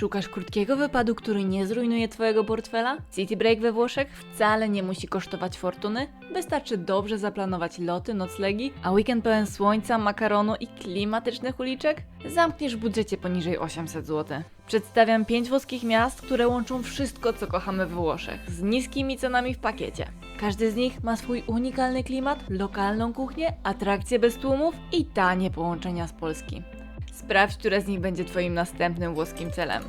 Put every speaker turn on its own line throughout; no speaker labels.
Szukasz krótkiego wypadu, który nie zrujnuje Twojego portfela? City Break we Włoszech wcale nie musi kosztować fortuny. Wystarczy dobrze zaplanować loty, noclegi, a weekend pełen słońca, makaronu i klimatycznych uliczek zamkniesz w budżecie poniżej 800 zł. Przedstawiam 5 włoskich miast, które łączą wszystko, co kochamy we Włoszech, z niskimi cenami w pakiecie. Każdy z nich ma swój unikalny klimat, lokalną kuchnię, atrakcje bez tłumów i tanie połączenia z Polski. Sprawdź, które z nich będzie Twoim następnym włoskim celem.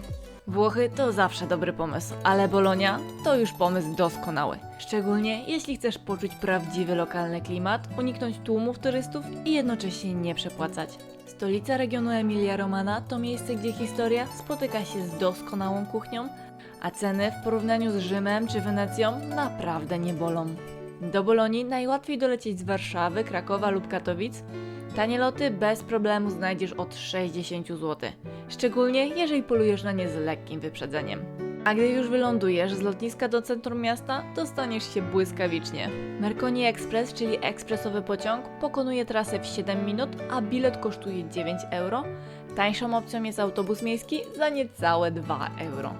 Włochy to zawsze dobry pomysł, ale Bolonia to już pomysł doskonały. Szczególnie jeśli chcesz poczuć prawdziwy lokalny klimat, uniknąć tłumów turystów i jednocześnie nie przepłacać. Stolica regionu Emilia-Romana to miejsce, gdzie historia spotyka się z doskonałą kuchnią, a ceny w porównaniu z Rzymem czy Wenecją naprawdę nie bolą. Do Bolonii najłatwiej dolecieć z Warszawy, Krakowa lub Katowic. Tanie loty bez problemu znajdziesz od 60 zł, szczególnie jeżeli polujesz na nie z lekkim wyprzedzeniem. A gdy już wylądujesz z lotniska do centrum miasta, dostaniesz się błyskawicznie. Merconi Express, czyli ekspresowy pociąg, pokonuje trasę w 7 minut, a bilet kosztuje 9 euro. Tańszą opcją jest autobus miejski za niecałe 2 euro.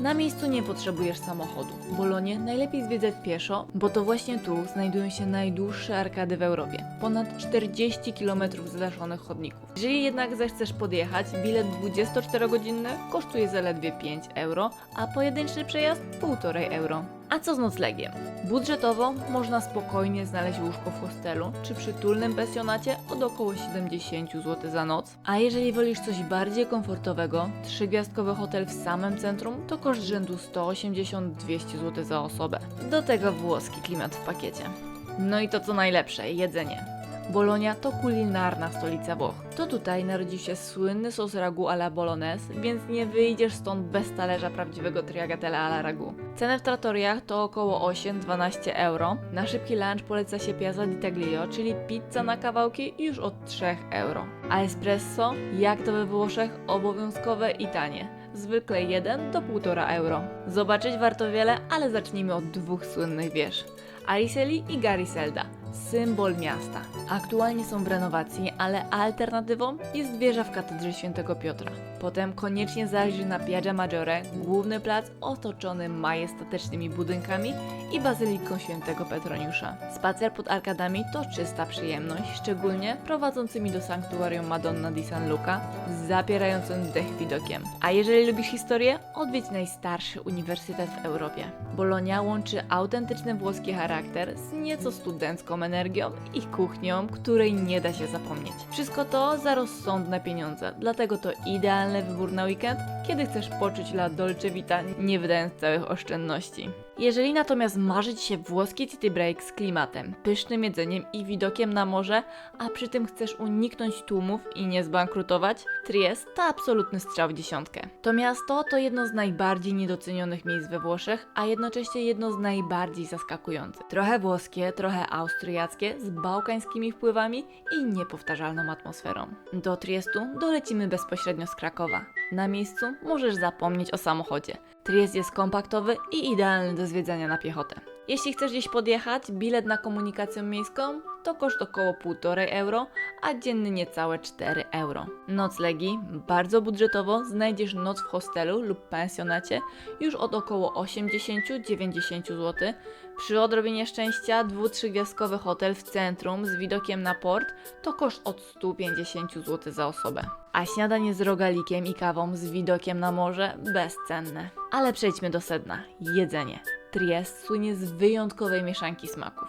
Na miejscu nie potrzebujesz samochodu. Bolonię najlepiej zwiedzać pieszo, bo to właśnie tu znajdują się najdłuższe arkady w Europie. Ponad 40 km zlaszonych chodników. Jeżeli jednak zechcesz podjechać, bilet 24-godzinny kosztuje zaledwie 5 euro, a pojedynczy przejazd 1,5 euro. A co z noclegiem? Budżetowo można spokojnie znaleźć łóżko w hostelu czy przytulnym pensjonacie od około 70 zł za noc. A jeżeli wolisz coś bardziej komfortowego, trzygwiazdkowy hotel w samym centrum to koszt rzędu 180-200 zł za osobę. Do tego włoski klimat w pakiecie. No i to co najlepsze, jedzenie. Bolonia to kulinarna stolica Włoch. To tutaj narodził się słynny sos ragu alla bolognese, więc nie wyjdziesz stąd bez talerza prawdziwego triagatella alla ragu. Ceny w trattoriach to około 8-12 euro. Na szybki lunch poleca się piazza di taglio, czyli pizza na kawałki już od 3 euro. A espresso, jak to we Włoszech, obowiązkowe i tanie. Zwykle 1 do 1,5 euro. Zobaczyć warto wiele, ale zacznijmy od dwóch słynnych wież. Ariseli i Gariselda, symbol miasta. Aktualnie są w renowacji, ale alternatywą jest wieża w katedrze świętego Piotra. Potem koniecznie zajrzyj na Piaggia Maggiore, główny plac otoczony majestatycznymi budynkami i bazyliką świętego Petroniusza. Spacer pod arkadami to czysta przyjemność, szczególnie prowadzącymi do sanktuarium Madonna di San Luca z zapierającym dech widokiem. A jeżeli lubisz historię, odwiedź najstarszy uniwersytet w Europie. Bolonia łączy autentyczny włoski charakter z nieco studencką energią i kuchnią, której nie da się zapomnieć. Wszystko to za rozsądne pieniądze, dlatego to idealny wybór na weekend, kiedy chcesz poczuć la dolce vita, nie wydając całych oszczędności. Jeżeli natomiast marzy Ci się włoski city break z klimatem, pysznym jedzeniem i widokiem na morze, a przy tym chcesz uniknąć tłumów i nie zbankrutować, Triest to absolutny strzał w dziesiątkę. To miasto to jedno z najbardziej niedocenionych miejsc we Włoszech, a jednocześnie jedno z najbardziej zaskakujących. Trochę włoskie, trochę austriackie, z bałkańskimi wpływami i niepowtarzalną atmosferą. Do Triestu dolecimy bezpośrednio z Krakowa. Na miejscu możesz zapomnieć o samochodzie. Triest jest kompaktowy i idealny do zwiedzania na piechotę. Jeśli chcesz gdzieś podjechać, bilet na komunikację miejską to koszt około 1,5 euro, a dzienny niecałe 4 euro. Noclegi, bardzo budżetowo, znajdziesz noc w hostelu lub pensjonacie już od około 80-90 zł. Przy odrobinie szczęścia, dwu-trzy gwiazdkowy hotel w centrum z widokiem na port to koszt od 150 zł za osobę. A śniadanie z rogalikiem i kawą z widokiem na morze bezcenne. Ale przejdźmy do sedna. Jedzenie. Triest słynie z wyjątkowej mieszanki smaków.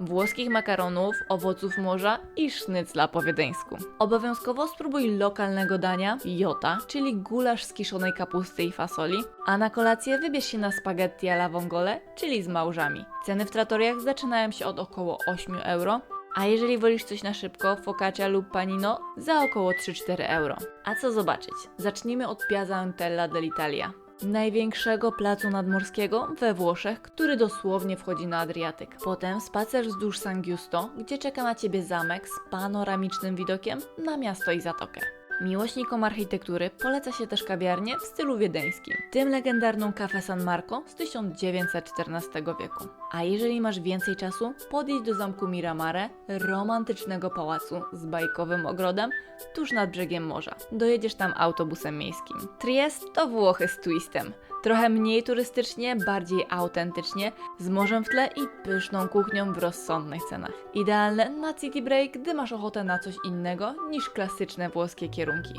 Włoskich makaronów, owoców morza i sznycla po wiedeńsku. Obowiązkowo spróbuj lokalnego dania, jota, czyli gulasz z kiszonej kapusty i fasoli, a na kolację wybierz się na spaghetti alla vongole, czyli z małżami. Ceny w trattoriach zaczynają się od około 8 euro, a jeżeli wolisz coś na szybko, focaccia lub panino, za około 3-4 euro. A co zobaczyć? Zacznijmy od Piazza Antella dell'Italia największego placu nadmorskiego we Włoszech, który dosłownie wchodzi na Adriatyk. Potem spacer wzdłuż San Giusto, gdzie czeka na Ciebie zamek z panoramicznym widokiem na miasto i zatokę. Miłośnikom architektury poleca się też kawiarnię w stylu wiedeńskim, tym legendarną Cafe San Marco z 1914 wieku. A jeżeli masz więcej czasu, podjedź do zamku Miramare, romantycznego pałacu z bajkowym ogrodem tuż nad brzegiem morza. Dojedziesz tam autobusem miejskim. Triest to Włochy z twistem. Trochę mniej turystycznie, bardziej autentycznie, z morzem w tle i pyszną kuchnią w rozsądnych cenach. Idealne na city break, gdy masz ochotę na coś innego niż klasyczne włoskie kierunki.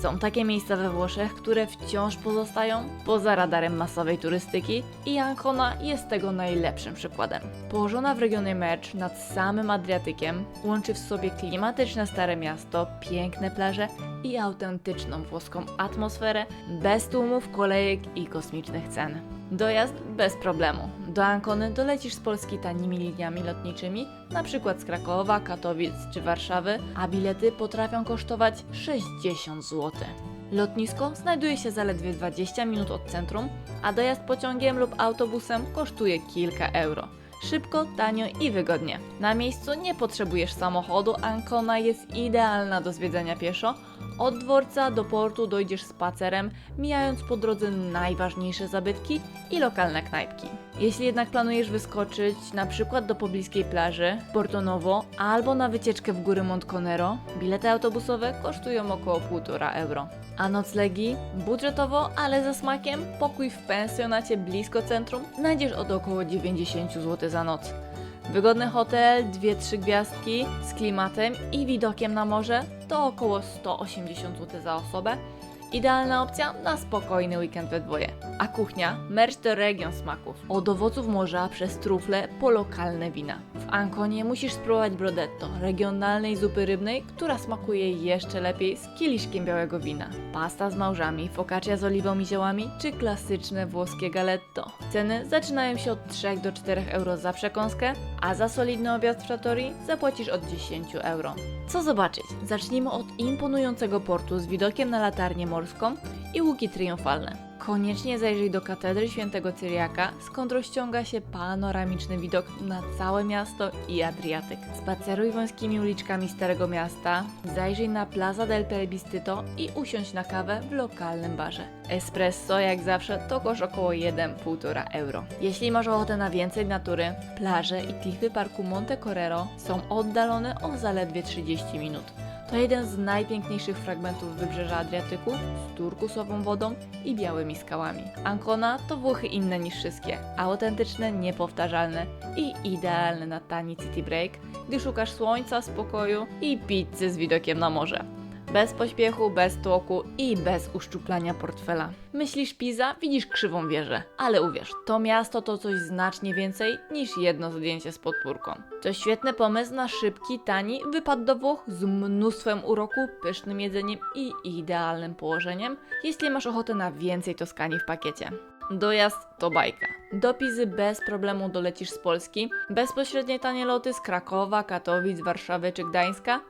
Są takie miejsca we Włoszech, które wciąż pozostają poza radarem masowej turystyki i Ancona jest tego najlepszym przykładem. Położona w regionie Merch nad samym Adriatykiem, łączy w sobie klimatyczne stare miasto, piękne plaże i autentyczną włoską atmosferę, bez tłumów, kolejek i kosmicznych cen. Dojazd bez problemu. Do Ancony dolecisz z Polski tanimi liniami lotniczymi, przykład z Krakowa, Katowic czy Warszawy, a bilety potrafią kosztować 60 zł. Lotnisko znajduje się zaledwie 20 minut od centrum, a dojazd pociągiem lub autobusem kosztuje kilka euro. Szybko, tanio i wygodnie. Na miejscu nie potrzebujesz samochodu, Ancona jest idealna do zwiedzania pieszo. Od dworca do portu dojdziesz spacerem, mijając po drodze najważniejsze zabytki i lokalne knajpki. Jeśli jednak planujesz wyskoczyć na przykład do pobliskiej plaży Porto Novo albo na wycieczkę w góry Montconero, bilety autobusowe kosztują około 1,5 euro. A noclegi? Budżetowo, ale ze smakiem, pokój w pensjonacie blisko centrum znajdziesz od około 90 zł za noc. Wygodny hotel, 2-3 gwiazdki z klimatem i widokiem na morze to około 180 zł za osobę. Idealna opcja na spokojny weekend we dwoje. A kuchnia? Merch to region smaków. Od owoców morza przez trufle po lokalne wina. W Anconie musisz spróbować brodetto, regionalnej zupy rybnej, która smakuje jeszcze lepiej z kieliszkiem białego wina. Pasta z małżami, focaccia z oliwą i ziołami, czy klasyczne włoskie galetto. Ceny zaczynają się od 3 do 4 euro za przekąskę, a za solidny obiad w Trattorii zapłacisz od 10 euro. Co zobaczyć? Zacznijmy od imponującego portu z widokiem na latarnię morską i łuki triumfalne. Koniecznie zajrzyj do katedry świętego Cyriaka, skąd rozciąga się panoramiczny widok na całe miasto i Adriatyk. Spaceruj wąskimi uliczkami Starego Miasta, zajrzyj na Plaza del Plebiscito i usiądź na kawę w lokalnym barze. Espresso, jak zawsze, to koszt około 1,5 euro. Jeśli masz ochotę na więcej natury, plaże i klify parku Monte Correro są oddalone o zaledwie 30 minut. To jeden z najpiękniejszych fragmentów wybrzeża Adriatyku z turkusową wodą i białymi skałami. Ancona to Włochy inne niż wszystkie, autentyczne, niepowtarzalne i idealne na tani city break, gdy szukasz słońca, spokoju i pizzy z widokiem na morze. Bez pośpiechu, bez tłoku i bez uszczuplania portfela. Myślisz Pisa, widzisz krzywą wieżę. Ale uwierz, to miasto to coś znacznie więcej niż jedno zdjęcie z podpórką. To świetny pomysł na szybki, tani wypad do Włoch z mnóstwem uroku, pysznym jedzeniem i idealnym położeniem, jeśli masz ochotę na więcej Toskanii w pakiecie. Dojazd to bajka. Do Pizy bez problemu dolecisz z Polski. Bezpośrednie tanie loty z Krakowa, Katowic, Warszawy czy Gdańska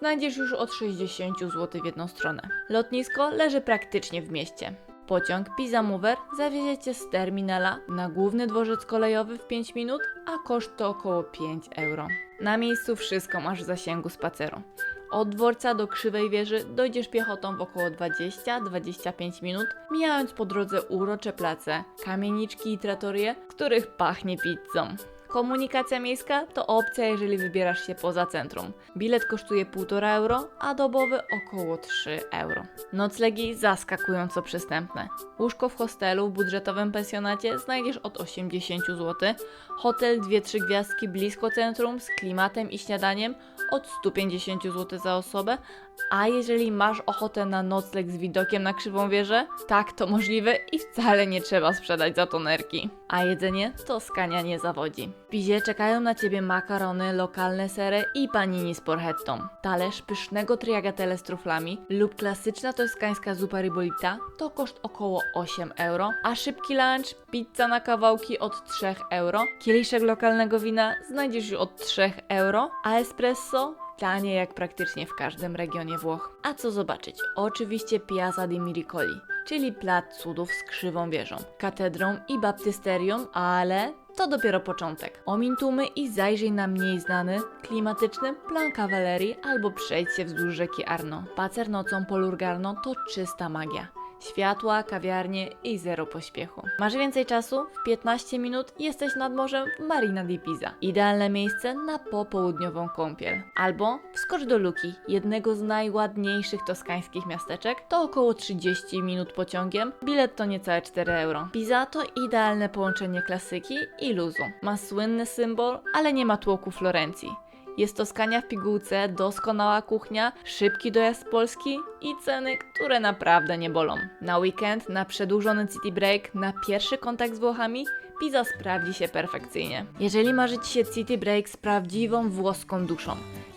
znajdziesz już od 60 zł w jedną stronę. Lotnisko leży praktycznie w mieście. Pociąg Pisa Mover zawiezie Cię z terminala na główny dworzec kolejowy w 5 minut, a koszt to około 5 euro. Na miejscu wszystko masz w zasięgu spaceru. Od dworca do Krzywej Wieży dojdziesz piechotą w około 20-25 minut, mijając po drodze urocze place, kamieniczki i tratorie, których pachnie pizzą. Komunikacja miejska to opcja, jeżeli wybierasz się poza centrum. Bilet kosztuje 1,5 euro, a dobowy około 3 euro. Noclegi zaskakująco przystępne. Łóżko w hostelu w budżetowym pensjonacie znajdziesz od 80 zł, hotel 2-3 gwiazdki blisko centrum z klimatem i śniadaniem od 150 zł za osobę, a jeżeli masz ochotę na nocleg z widokiem na krzywą wieżę, tak to możliwe i wcale nie trzeba sprzedać za tonerki. A jedzenie to skania nie zawodzi. W Pizie czekają na Ciebie makarony, lokalne sery i panini z porchettą. Talerz pysznego triagatelle z truflami lub klasyczna toskańska zupa ribolita to koszt około 8 euro, a szybki lunch, pizza na kawałki od 3 euro, kieliszek lokalnego wina znajdziesz już od 3 euro, a espresso Tanie jak praktycznie w każdym regionie Włoch. A co zobaczyć? Oczywiście Piazza di Miricoli, czyli plac cudów z krzywą wieżą, katedrą i baptysterią, ale to dopiero początek. Omin tłumy i zajrzyj na mniej znany, klimatyczny plan kawalerii albo przejdź się wzdłuż rzeki Arno. Pacer nocą po Lurgarno to czysta magia. Światła, kawiarnie i zero pośpiechu. Masz więcej czasu? W 15 minut jesteś nad morzem w Marina di Pisa. Idealne miejsce na popołudniową kąpiel. Albo wskocz do Luki, jednego z najładniejszych toskańskich miasteczek. To około 30 minut pociągiem. Bilet to niecałe 4 euro. Pisa to idealne połączenie klasyki i luzu. Ma słynny symbol, ale nie ma tłoku Florencji. Jest Toskania w pigułce, doskonała kuchnia, szybki dojazd z Polski i ceny, które naprawdę nie bolą. Na weekend, na przedłużony city break, na pierwszy kontakt z Włochami Pizza sprawdzi się perfekcyjnie. Jeżeli marzy Ci się city break z prawdziwą włoską duszą,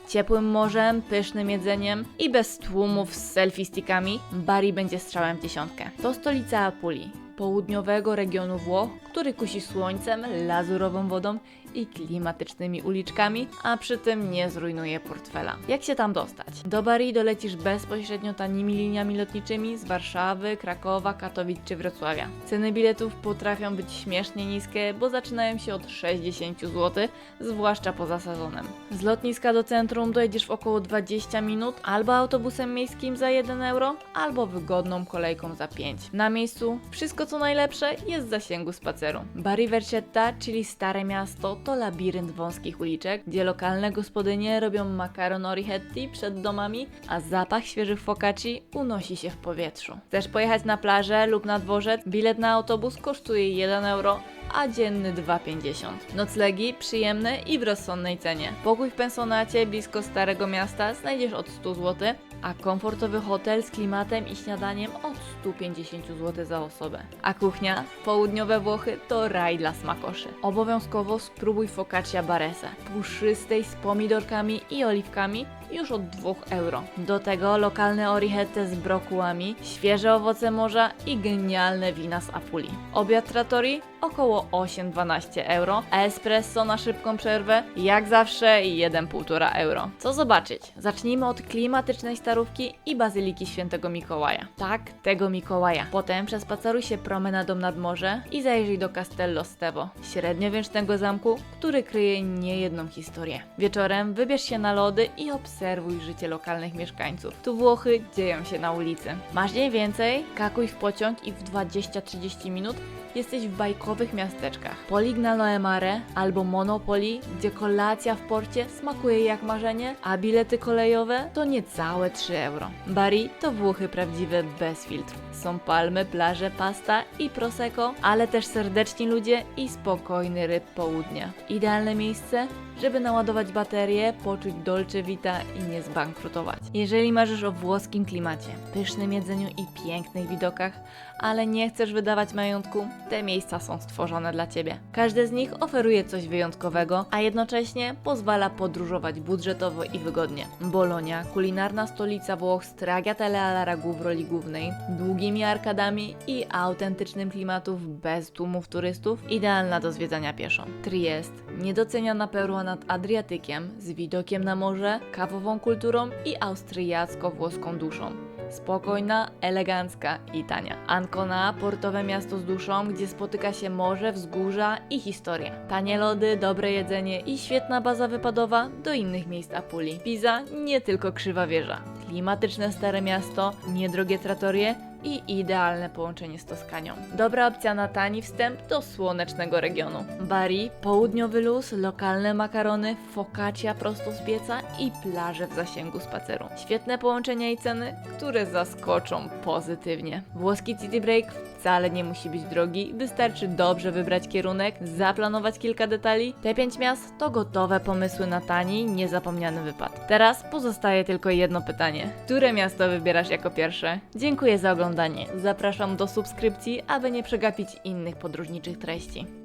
ciepłym morzem, pysznym jedzeniem i bez tłumów z selfie stickami, Bari będzie strzałem w dziesiątkę. To stolica Apulii, południowego regionu Włoch, który kusi słońcem, lazurową wodą i klimatycznymi uliczkami, a przy tym nie zrujnuje portfela. Jak się tam dostać? Do Bari dolecisz bezpośrednio tanimi liniami lotniczymi z Warszawy, Krakowa, Katowic czy Wrocławia. Ceny biletów potrafią być śmiesznie niskie, bo zaczynają się od 60 zł, zwłaszcza poza sezonem. Z lotniska do centrum dojedziesz w około 20 minut albo autobusem miejskim za 1 euro, albo wygodną kolejką za 5. Na miejscu wszystko co najlepsze jest w zasięgu spaceru. Bari Vercetta, czyli Stare Miasto, to labirynt wąskich uliczek, gdzie lokalne gospodynie robią makaron orichetti przed domami, a zapach świeżych focacci unosi się w powietrzu. Chcesz pojechać na plażę lub na dworzec? Bilet na autobus kosztuje 1 euro, a dzienny 2,50. Noclegi przyjemne i w rozsądnej cenie. Pokój w pensionacie blisko Starego Miasta znajdziesz od 100 zł, a komfortowy hotel z klimatem i śniadaniem od 150 zł za osobę. A kuchnia? Południowe Włochy to raj dla smakoszy. Obowiązkowo spróbuj focaccia barese, puszystej z pomidorkami i oliwkami już od 2 euro. Do tego lokalne orihette z brokułami, świeże owoce morza i genialne wina z Apulii. Obiad trattori około 8-12 euro, espresso na szybką przerwę jak zawsze 1,5 euro. Co zobaczyć? Zacznijmy od klimatycznej starówki i bazyliki świętego Mikołaja. Tak, tego Mikołaja. Potem przespaceruj się promenadą nad morze i zajrzyj do Castello Stevo, średniowiecznego zamku, który kryje niejedną historię. Wieczorem wybierz się na lody i obserwuj życie lokalnych mieszkańców. Tu Włochy dzieją się na ulicy. Masz dzień więcej? Kakuj w pociąg i w 20-30 minut jesteś w bajkowych miasteczkach. Polignano Mare albo Monopoly, gdzie kolacja w porcie smakuje jak marzenie, a bilety kolejowe to niecałe 3 euro. Bari to Włochy prawdziwe bez filtrów. Są palmy, plaże, pasta i prosecco, ale też serdeczni ludzie i spokojny ryb południa. Idealne miejsce, żeby naładować baterie, poczuć dolce vita i nie zbankrutować. Jeżeli marzysz o włoskim klimacie, pysznym jedzeniu i pięknych widokach, ale nie chcesz wydawać majątku, te miejsca są stworzone dla Ciebie. Każde z nich oferuje coś wyjątkowego, a jednocześnie pozwala podróżować budżetowo i wygodnie. Bolonia, kulinarna stolica Włoch z Tragiatele alla Ragu w roli głównej, długimi arkadami i autentycznym klimatów bez tłumów turystów, idealna do zwiedzania pieszo. Triest, niedoceniana perła nad Adriatykiem, z widokiem na morze, kawową kulturą i austriacko-włoską duszą. Spokojna, elegancka i tania. Ancona, portowe miasto z duszą, gdzie spotyka się morze, wzgórza i historia. Tanie lody, dobre jedzenie i świetna baza wypadowa do innych miejsc Apulii. Pisa nie tylko krzywa wieża. Klimatyczne stare miasto, niedrogie tratorie i idealne połączenie z Toskanią. Dobra opcja na tani wstęp do słonecznego regionu. Bari, południowy luz, lokalne makarony, focaccia prosto z pieca i plaże w zasięgu spaceru. Świetne połączenia i ceny, które zaskoczą pozytywnie. Włoski city break wcale nie musi być drogi, wystarczy dobrze wybrać kierunek, zaplanować kilka detali. Te pięć miast to gotowe pomysły na tani, niezapomniany wypad. Teraz pozostaje tylko jedno pytanie. Które miasto wybierasz jako pierwsze? Dziękuję za oglądanie. Zapraszam do subskrypcji, aby nie przegapić innych podróżniczych treści.